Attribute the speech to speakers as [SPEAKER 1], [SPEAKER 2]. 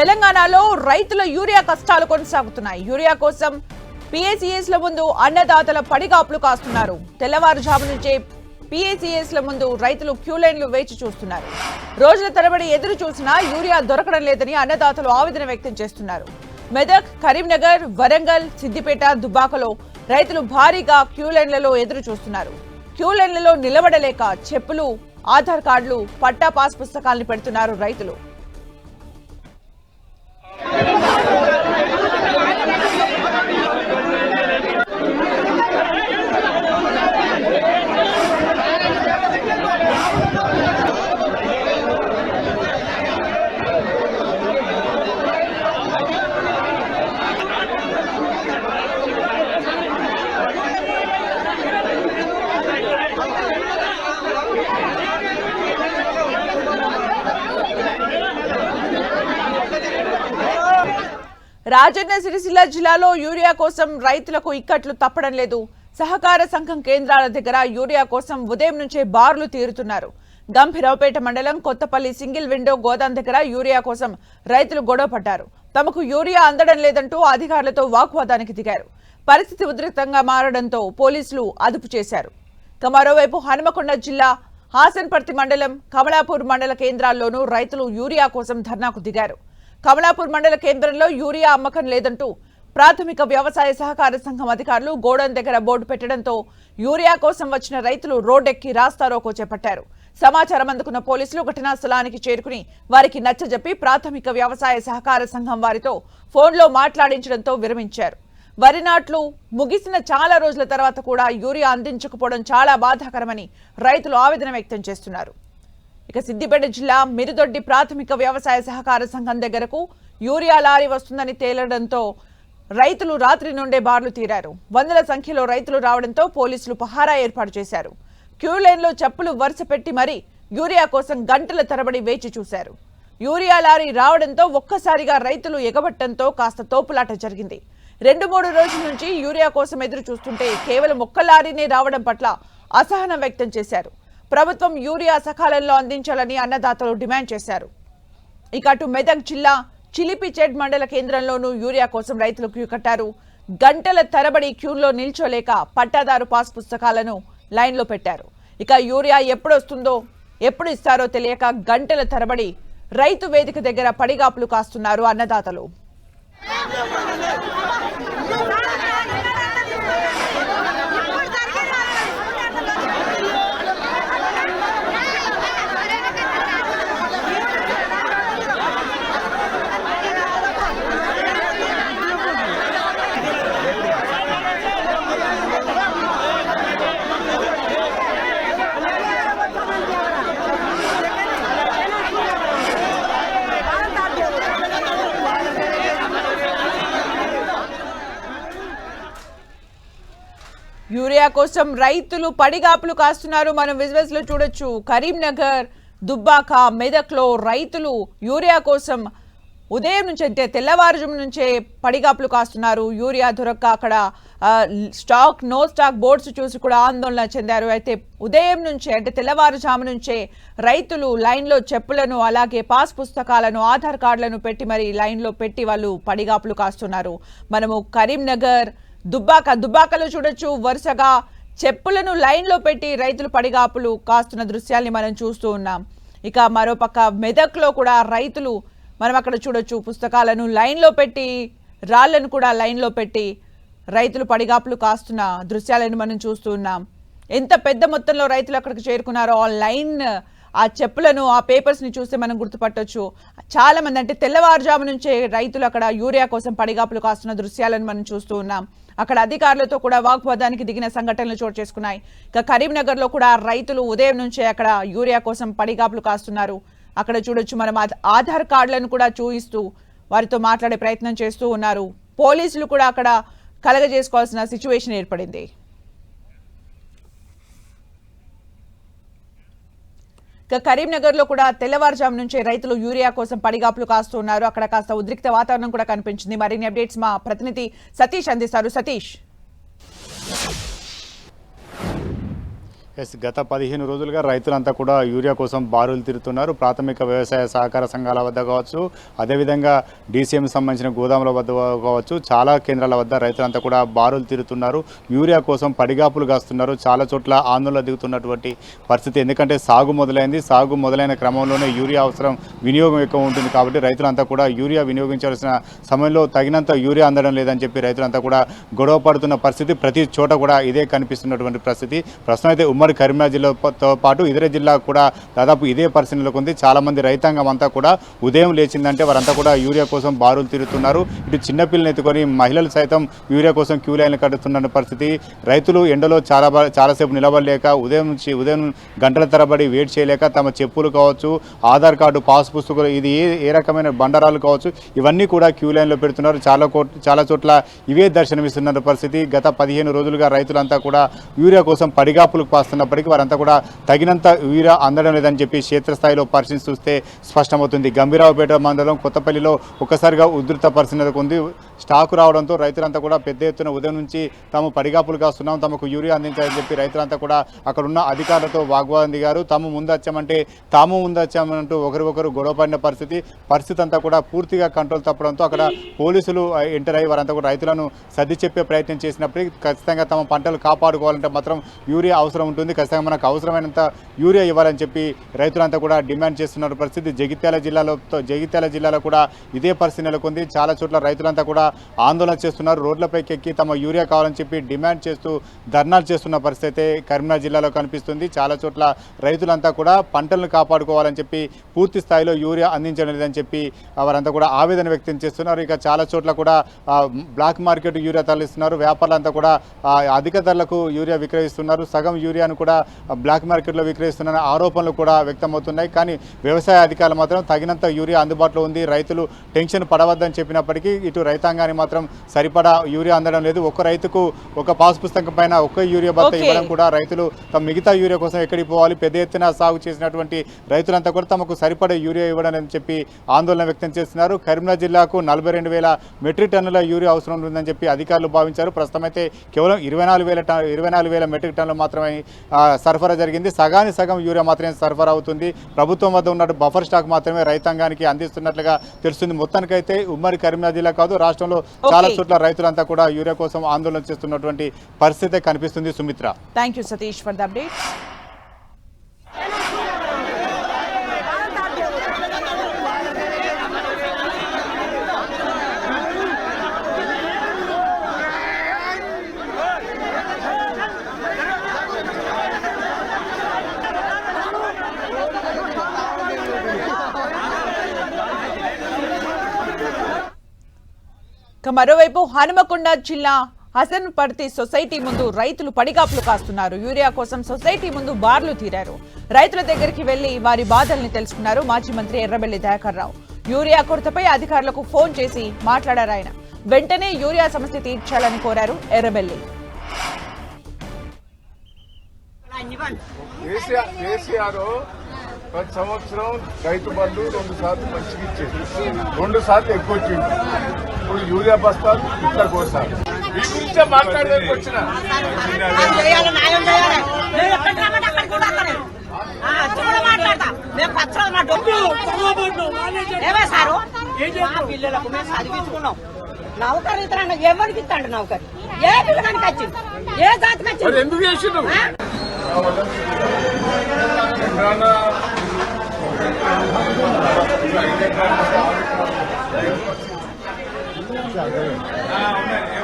[SPEAKER 1] తెలంగాణలో రైతుల యూరియా కష్టాలు కొనసాగుతున్నాయి. యూరియా కోసం పిఏసీఎస్ ముందు అన్నదాతల పడిగాపులు కాస్తున్నారు. తెల్లవారుజాము నుంచే పిఏసీఎస్ ముందు రైతులు క్యూ లైన్లు వేచి చూస్తున్నారు. రోజుల తరబడి ఎదురు చూసినా యూరియా దొరకడం లేదని అన్నదాతలు ఆవేదన వ్యక్తం చేస్తున్నారు. మెదక్ కరీంనగర్ వరంగల్ సిద్దిపేట దుబ్బాకలో రైతులు భారీగా క్యూ లైన్లలో ఎదురు చూస్తున్నారు. క్యూలైన్లలో నిలబడలేక చెప్పులు ఆధార్ కార్డులు పట్టా పాస్ పుస్తకాలను పెడుతున్నారు రైతులు. రాజన్న సిరిసిల్ల జిల్లాలో యూరియా కోసం రైతులకు ఇక్కట్లు తప్పడం లేదు. సహకార సంఘం కేంద్రాల దగ్గర యూరియా కోసం ఉదయం నుంచే బార్లు తీరుతున్నారు. గంభీరావుపేట మండలం కొత్తపల్లి సింగిల్ విండో గోదాం దగ్గర యూరియా కోసం రైతులు గొడవ పడ్డారు. తమకు యూరియా అందడం లేదంటూ అధికారులతో వాగ్వాదానికి దిగారు. పరిస్థితి ఉద్రిక్తంగా మారడంతో పోలీసులు అదుపు చేశారు. ఇక మరోవైపు హనుమకొండ జిల్లా హాసన్పర్తి మండలం కమలాపూర్ మండల కేంద్రాల్లోనూ రైతులు యూరియా కోసం ధర్నాకు దిగారు. కమలాపూర్ మండల కేంద్రంలో యూరియా అమ్మకం లేదంటూ ప్రాథమిక వ్యవసాయ సహకార సంఘం అధికారులు గోడౌన్ దగ్గర బోర్డు పెట్టడంతో యూరియా కోసం వచ్చిన రైతులు రోడ్డెక్కి రాస్తారోకో చేపట్టారు. సమాచారం అందుకున్న పోలీసులు ఘటనా స్థలానికి చేరుకుని వారికి నచ్చజెప్పి ప్రాథమిక వ్యవసాయ సహకార సంఘం వారితో ఫోన్లో మాట్లాడించడంతో విరమించారు. వరి నాట్లు ముగిసిన చాలా రోజుల తర్వాత కూడా యూరియా అందించకపోవడం చాలా బాధాకరమని రైతులు ఆవేదన వ్యక్తం చేస్తున్నారు. ఇక సిద్దిపేట జిల్లా మిరుదొడ్డి ప్రాథమిక వ్యవసాయ సహకార సంఘం దగ్గరకు యూరియా లారీ వస్తుందని తేలడంతో రైతులు రాత్రి నుండే బార్లు తీరారు. వందల సంఖ్యలో రైతులు రావడంతో పోలీసులు పహారా ఏర్పాటు చేశారు. క్యూలైన్లో చెప్పులు వరుస పెట్టి మరీ యూరియా కోసం గంటల తరబడి వేచి చూశారు. యూరియా లారీ రావడంతో ఒక్కసారిగా రైతులు ఎగబట్టడంతో కాస్త తోపులాట జరిగింది. రెండు మూడు రోజుల నుంచి యూరియా కోసం ఎదురు చూస్తుంటే కేవలం ఒక్క లారీనే రావడం పట్ల అసహనం వ్యక్తం చేశారు. ప్రభుత్వం యూరియా సకాలంలో అందించాలని అన్నదాతలు డిమాండ్ చేశారు. ఇక అటు మెదక్ జిల్లా చిలిపిచెడ్ మండల కేంద్రంలోనూ యూరియా కోసం రైతులు క్యూ కట్టారు. గంటల తరబడి క్యూలో నిల్చోలేక పట్టాదారు పాస్ పుస్తకాలను లైన్లో పెట్టారు. ఇక యూరియా ఎప్పుడు వస్తుందో ఎప్పుడు ఇస్తారో తెలియక గంటల తరబడి రైతు వేదిక దగ్గర పడిగాపులు కాస్తున్నారు అన్నదాతలు. యూరియా కోసం రైతులు పడిగాపులు కాస్తున్నారు. మనం విజువల్స్లో చూడొచ్చు. కరీంనగర్ దుబ్బాక మెదక్లో రైతులు యూరియా కోసం ఉదయం నుంచి అంటే తెల్లవారుజాము నుంచే పడిగాపులు కాస్తున్నారు. యూరియా దొరక్క అక్కడ స్టాక్ నో స్టాక్ బోర్డ్స్ చూసి కూడా ఆందోళన చెందారు. అయితే ఉదయం నుంచే అంటే తెల్లవారుజాము నుంచే రైతులు లైన్లో చెప్పులను అలాగే పాస్ పుస్తకాలను ఆధార్ కార్డులను పెట్టి మరి లైన్లో పెట్టి వాళ్ళు పడిగాపులు కాస్తున్నారు. మనము కరీంనగర్ దుబ్బాక దుబ్బాకలో చూడొచ్చు. వరుసగా చెప్పులను లైన్లో పెట్టి రైతులు పడిగాపులు కాస్తున్న దృశ్యాల్ని మనం చూస్తూ ఉన్నాం. ఇక మరోపక్క మెదక్లో కూడా రైతులు మనం అక్కడ చూడొచ్చు. పుస్తకాలను లైన్లో పెట్టి రాళ్ళను కూడా లైన్లో పెట్టి రైతులు పడిగాపులు కాస్తున్న దృశ్యాలను మనం చూస్తూ ఉన్నాం. ఎంత పెద్ద మొత్తంలో రైతులు అక్కడికి చేరుకున్నారో ఆ లైన్ ఆ చెప్పులను ఆ పేపర్స్ని చూస్తే మనం గుర్తుపట్టొచ్చు. చాలామంది అంటే తెల్లవారుజాము నుంచే రైతులు అక్కడ యూరియా కోసం పడిగాపులు కాస్తున్న దృశ్యాలను మనం చూస్తూ ఉన్నాం. అక్కడ అధికారులతో కూడా వాగ్వాదానికి దిగిన సంఘటనలు చోటు చేసుకున్నాయి. ఇక కరీంనగర్లో కూడా రైతులు ఉదయం నుంచే అక్కడ యూరియా కోసం పడిగాపులు కాస్తున్నారు. అక్కడ చూడొచ్చు మనం ఆధార్ కార్డులను కూడా చూయిస్తూ వారితో మాట్లాడే ప్రయత్నం చేస్తూ ఉన్నారు. పోలీసులు కూడా అక్కడ కలగజేసుకోవాల్సిన సిచ్యువేషన్ ఏర్పడింది. ఇక కరీంనగర్లో కూడా తెల్లవారుజాము నుంచే రైతులు యూరియా కోసం పడిగాపులు కాస్తున్నారు. అక్కడ కాస్త ఉద్రిక్త వాతావరణం కూడా కనిపించింది. మరిన్ని అప్డేట్స్ మా ప్రతినిధి సతీష్ అందిస్తారు. సతీష్.
[SPEAKER 2] ఎస్ గత పదిహేను రోజులుగా రైతులంతా కూడా యూరియా కోసం బారులు తిరుగుతున్నారు. ప్రాథమిక వ్యవసాయ సహకార సంఘాల వద్ద కావచ్చు అదేవిధంగా డీసీఎం సంబంధించిన గోదాముల వద్ద కావచ్చు చాలా కేంద్రాల వద్ద రైతులంతా కూడా బారులు తిరుగుతున్నారు. యూరియా కోసం పడిగాపులు కాస్తున్నారు. చాలా చోట్ల ఆందోళన దిగుతున్నటువంటి పరిస్థితి. ఎందుకంటే సాగు మొదలైంది. సాగు మొదలైన క్రమంలోనే యూరియా అవసరం వినియోగం ఎక్కువ ఉంటుంది కాబట్టి రైతులంతా కూడా యూరియా వినియోగించాల్సిన సమయంలో తగినంత యూరియా అందడం లేదని చెప్పి రైతులంతా కూడా గొడవ పడుతున్న పరిస్థితి. ప్రతి చోట కూడా ఇదే కనిపిస్తున్నటువంటి పరిస్థితి. ప్రస్తుతం అయితే ఉమ్మడి కరీంనగర్ జిల్లాతో పాటు ఇతర జిల్లా కూడా దాదాపు ఇదే పరిస్థితిలోకి ఉంది. చాలామంది రైతాంగం అంతా కూడా ఉదయం లేచిందంటే వారంతా కూడా యూరియా కోసం బారులు తిరుగుతున్నారు ఇటు చిన్నపిల్లని ఎత్తుకొని మహిళలు సైతం యూరియా కోసం క్యూ లైన్లు కడుతున్న పరిస్థితి. రైతులు ఎండలో చాలా చాలాసేపు నిలబడలేక ఉదయం నుంచి ఉదయం గంటల తరబడి వెయిట్ చేయలేక తమ చెప్పులు కావచ్చు ఆధార్ కార్డు పాస్ పుస్తకాలు ఇది ఏ ఏ రకమైన బండరాలు కావచ్చు ఇవన్నీ కూడా క్యూ లైన్లో పెడుతున్నారు. చాలా చాలా చోట్ల ఇవే దర్శనమిస్తున్న పరిస్థితి. గత పదిహేను రోజులుగా రైతులంతా కూడా యూరియా కోసం పడిగాపులకు ఉన్నప్పటికీ వారంతా కూడా తగినంత యూరియా అందడం లేదని చెప్పి క్షేత్రస్థాయిలో పరిశీలిసి చూస్తే స్పష్టమవుతుంది. గంభీరావుపేట మండలం కొత్తపల్లిలో ఒక్కసారిగా ఉధృత పరిస్థితి ఉంది స్టాకు రావడంతో రైతులంతా కూడా పెద్ద ఎత్తున ఉదయం నుంచి తాము పడిగాపులు కాస్తున్నాం. తమకు యూరియా అందించాలని చెప్పి రైతులంతా కూడా అక్కడ ఉన్న అధికారులతో వాగ్వాదం దిగారు. తాము ముందొచ్చామంటే తాము ముందొచ్చామంటూ ఒకరికొకరు గొడవ పడిన పరిస్థితి పరిస్థితి అంతా కూడా పూర్తిగా కంట్రోల్ తప్పడంతో అక్కడ పోలీసులు ఎంటర్ అయ్యి వారంతా కూడా రైతులను సర్ది చెప్పే ప్రయత్నం చేసినప్పటికీ ఖచ్చితంగా తమ పంటలు కాపాడుకోవాలంటే మాత్రం యూరియా అవసరం ఉంటుంది. ఖచ్చితంగా మనకు అవసరమైనంత యూరియా ఇవ్వాలని చెప్పి రైతులంతా కూడా డిమాండ్ చేస్తున్న పరిస్థితి జగిత్యాల జిల్లాలో జగిత్యాల జిల్లాలో కూడా ఇదే పరిస్థితి నెలకొంది. చాలా చోట్ల రైతులంతా కూడా ఆందోళన చేస్తున్నారు. రోడ్లపైకి ఎక్కి తమ యూరియా కావాలని చెప్పి డిమాండ్ చేస్తూ ధర్నాలు చేస్తున్న పరిస్థితి అయితే కరీంనగర్ జిల్లాలో కనిపిస్తుంది. చాలా చోట్ల రైతులంతా కూడా పంటలను కాపాడుకోవాలని చెప్పి పూర్తి స్థాయిలో యూరియా అందించడం లేదని చెప్పి వారంతా కూడా ఆవేదన వ్యక్తం చేస్తున్నారు. ఇక చాలా చోట్ల కూడా బ్లాక్ మార్కెట్ యూరియా తరలిస్తున్నారు. వ్యాపారులంతా కూడా అధిక ధరలకు యూరియా విక్రయిస్తున్నారు. సగం యూరియా యూరియాను కూడా బ్లాక్ మార్కెట్లో విక్రయిస్తున్న ఆరోపణలు కూడా వ్యక్తమవుతున్నాయి. కానీ వ్యవసాయ అధికారులు మాత్రం తగినంత యూరియా అందుబాటులో ఉంది. రైతులు టెన్షన్ పడవద్దని చెప్పినప్పటికీ ఇటు రైతాంగానికి మాత్రం సరిపడా యూరియా అందడం లేదు. ఒక రైతుకు ఒక పాస్ పుస్తకం పైన ఒక్క యూరియా బత్త. ఇవ్వడం కూడా రైతులు తమ మిగతా యూరియా కోసం ఎక్కడికి పోవాలి పెద్ద ఎత్తున సాగు చేసినటువంటి రైతులంతా కూడా తమకు సరిపడే యూరియా ఇవ్వడం అని చెప్పి ఆందోళన వ్యక్తం చేస్తున్నారు. కరీంనగర్ జిల్లాకు నలభై రెండు వేల మెట్రిక్ టన్నుల యూరియా అవసరం ఉందని చెప్పి అధికారులు భావించారు. ప్రస్తుతం అయితే కేవలం ఇరవై నాలుగు వేల టన్ ఇరవై నాలుగు వేల మెట్రిక్ టన్నులు మాత్రమే సరఫరా జరిగింది. సగానికి సగం యూరియా మాత్రమే సరఫరా అవుతుంది. ప్రభుత్వం వద్ద ఉన్న బఫర్ స్టాక్ మాత్రమే రైతాంగానికి అందిస్తున్నట్లుగా తెలుస్తుంది. మొత్తానికైతే ఉమ్మడి కరీంనగర్ జిల్లా కాదు రాష్ట్రంలో చాలా. చోట్ల రైతులంతా కూడా యూరియా కోసం ఆందోళన చేస్తున్నటువంటి పరిస్థితి కనిపిస్తుంది. Sumitra.
[SPEAKER 1] Thank you Satish for the update ఇక మరోవైపు హనుమకొండ జిల్లా హసన్పర్తి సొసైటీ ముందు రైతులు పడిగాపులు కాస్తున్నారు. యూరియా కోసం సొసైటీ ముందు బార్లు తీరారు. రైతుల దగ్గరికి వెళ్ళి వారి బాధల్ని తెలుసుకున్నారు మాజీ మంత్రి ఎర్రబెల్లి దయాకర్ రావు యూరియా కొరతపై అధికారులకు ఫోన్ చేసి మాట్లాడారు ఆయన. వెంటనే యూరియా సమస్య తీర్చాలని కోరారు ఎర్రబెల్లి.
[SPEAKER 3] కేసీఆర్ ప్రతి సంవత్సరం రైతు బంధు రెండు సార్లు మంచిగా ఇచ్చేది. రెండు సార్లు ఎక్కువ వచ్చింది ఇప్పుడు యూరియా బస్తాలు ఇట్లా కోసారు మీ గురించే మాట్లాడడానికి వచ్చిన.
[SPEAKER 4] పిల్లలకు మేము చదివించుకున్నాం. నౌకరు ఇతర ఎవరికి ఇస్తాడు నౌకరు? ఏ పిల్లగానికి వచ్చింది? ఏ జాతికి వచ్చింది?
[SPEAKER 3] ఎందుకు చేసిండు?
[SPEAKER 4] 아,
[SPEAKER 3] 오늘